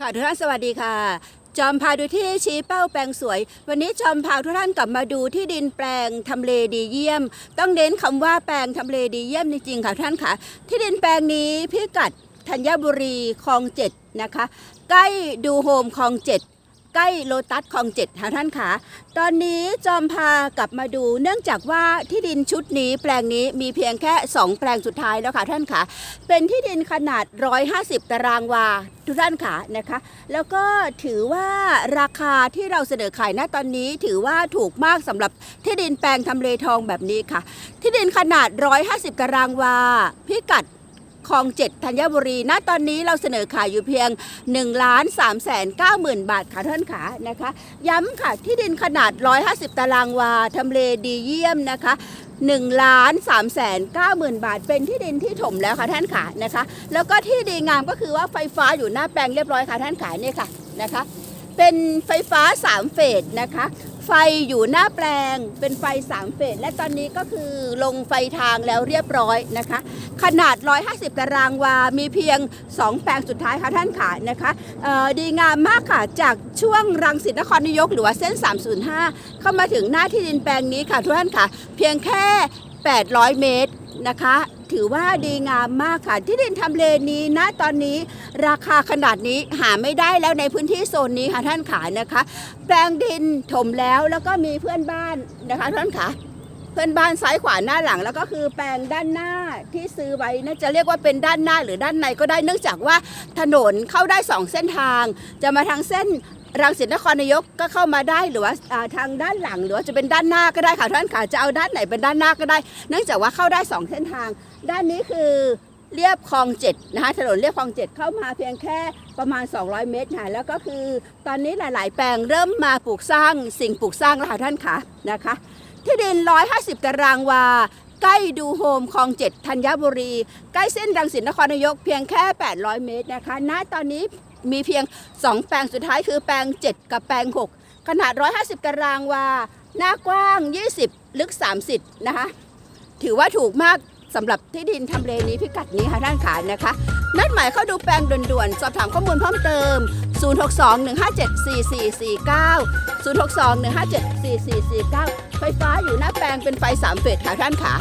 ค่ะทุกท่านสวัสดีค่ะ จอมพาดูที่ชี้เป้าแปลงสวย วันนี้จอมพาทุกท่านกลับมาดูที่ดินแปลงทำเลดีเยี่ยม ต้องเน้นคำว่าแปลงทำเลดีเยี่ยมจริงๆค่ะท่านค่ะ ที่ดินแปลงนี้พิกัดธัญบุรีคลองเจ็ดนะคะ ใกล้ดูโฮมคลองเจ็ด ใกล้โลตัสคลองเจ็ดค่ะท่านค่ะ ตอนนี้จอมพากลับมาดู เนื่องจากว่าที่ดินชุดนี้แปลงนี้มีเพียงแค่ 2 แปลงสุดท้ายแล้วค่ะท่านค่ะ เป็นที่ดินขนาด 150 ตารางวาทุกท่านค่ะนะคะ แล้วก็ถือว่าราคาที่เราเสนอขายณตอนนี้ถือว่าถูกมากสำหรับที่ดินแปลงทำเลทองแบบนี้ค่ะ ที่ดินขนาด 150 ตารางวาพิกัด คลองเจ็ดธัญบุรี ณ ตอนนี้เราเสนอขายอยู่เพียง1ล้าน3แสน9หมื่นบาทค่ะท่านขานะคะ ย้ำค่ะที่ดินขนาด 150 ตารางวาทำเลดีเยี่ยมนะคะ1ล้าน3แสน9หมื่นบาท เป็นที่ดินที่ถมแล้วค่ะท่านขานะคะ แล้วก็ที่ดีงามก็คือว่าไฟฟ้าอยู่หน้าแปลงเรียบร้อยค่ะท่านขาเนี่ยค่ะนะคะ เป็นไฟฟ้า 3 เฟสนะคะ ไฟอยู่หน้าแปลงเป็นไฟ3เฟสและตอนนี้ก็คือลงไฟทางแล้วเรียบร้อยนะคะ ขนาด 150 ตารางวา มีเพียง 2 แปลงสุดท้ายค่ะท่านขานะคะดีงามมากค่ะ จากช่วงรังสิตนครนายกหรือว่าเส้น 305 เข้ามาถึงหน้าที่ดินแปลงนี้ค่ะทุกท่านค่ะ เพียงแค่ 800 เมตรนะคะ ถือว่าดีงามมากค่ะ ที่ดินทำเลนี้ณตอนนี้ราคาขนาดนี้หาไม่ได้แล้วในพื้นที่โซนนี้ค่ะท่านขายนะคะ แปลงดินถมแล้วแล้วก็มีเพื่อนบ้านนะคะท่านขาเพื่อนบ้านซ้ายขวาหน้าหลังแล้วก็คือแปลงด้านหน้าที่ซื้อไว้น่าจะเรียกว่าเป็นด้านหน้าหรือด้านในก็ได้เนื่องจากว่าถนนเข้าได้สองเส้นทาง จะมาทางเส้น รังสิตนครนายกก็เข้ามาได้หรือว่าทางด้านหลังหรือว่าจะเป็นด้านหน้าก็ได้ค่ะท่านค่ะจะเอาด้านไหนเป็นด้านหน้าก็ได้ เนื่องจากว่าเข้าได้สองเส้นทาง ด้านนี้คือเรียบคลองเจ็ดนะคะถนนเรียบคลองเจ็ดเข้ามาเพียงแค่ประมาณ 200 เมตรค่ะแล้วก็คือตอนนี้หลาย ๆ แปลงเริ่มมาปลูกสร้างสิ่งปลูกสร้างแล้วค่ะท่านค่ะนะคะ ที่ดิน 150 ตารางวาใกล้ดูโฮมคลองเจ็ดธัญบุรี ใกล้เส้นรังสิตนครนายกเพียงแค่ 800 เมตรนะคะณตอนนี้ มีเพียง 2 แปลงสุดท้ายคือแปลง 7 กับแปลง 6 ขนาด 150 ตารางวา หน้ากว้าง 20 ลึก 30 นะคะ ถือว่าถูกมากสำหรับที่ดินทำเลนี้พิกัดนี้ค่ะท่านขานะคะ นัดหมายเข้าดูแปลงด่วนๆ สอบถามข้อมูลเพิ่มเติม 062-157-4449 062-157-4449 ไฟฟ้าอยู่หน้าแปลงเป็นไฟ 3 เฟสค่ะท่านขา